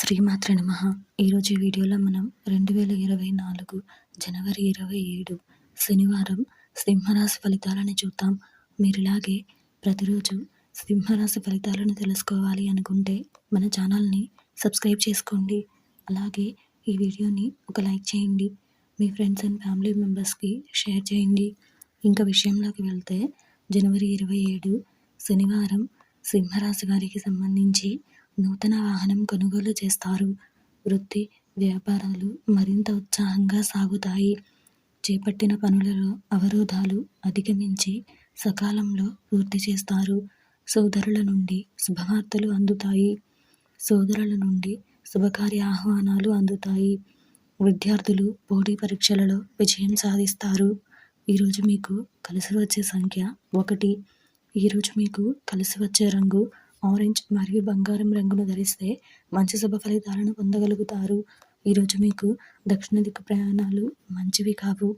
శ్రీమాత్ర నమ. ఈరోజు ఈ వీడియోలో మనం రెండు వేల ఇరవై నాలుగు జనవరి ఇరవై ఏడు శనివారం సింహరాశి ఫలితాలను చూద్దాం. మీరులాగే ప్రతిరోజు సింహరాశి ఫలితాలను తెలుసుకోవాలి అనుకుంటే మన ఛానల్ని సబ్స్క్రైబ్ చేసుకోండి. అలాగే ఈ వీడియోని ఒక లైక్ చేయండి. మీ ఫ్రెండ్స్ అండ్ ఫ్యామిలీ మెంబర్స్కి షేర్ చేయండి. ఇంకా విషయంలోకి వెళ్తే జనవరి ఇరవై ఏడు శనివారం సింహరాశి వారికి సంబంధించి నూతన వాహనం కొనుగోలు చేస్తారు. వృత్తి వ్యాపారాలు మరింత ఉత్సాహంగా సాగుతాయి. చేపట్టిన పనులలో అవరోధాలు అధిగమించి సకాలంలో పూర్తి చేస్తారు. సోదరుల నుండి శుభవార్తలు అందుతాయి. సోదరుల నుండి శుభకార్య ఆహ్వానాలు అందుతాయి. విద్యార్థులు పోటీ పరీక్షలలో విజయం సాధిస్తారు. ఈరోజు మీకు కలిసి వచ్చే సంఖ్య ఒకటి. ఈరోజు మీకు కలిసి వచ్చే రంగు ఆరెంజ్ మరియు బంగారం రంగును ధరిస్తే మంచి శుభ ఫలితాలను పొందగలుగుతారు. ఈరోజు మీకు దక్షిణ దిక్కు ప్రయాణాలు మంచివి కావు.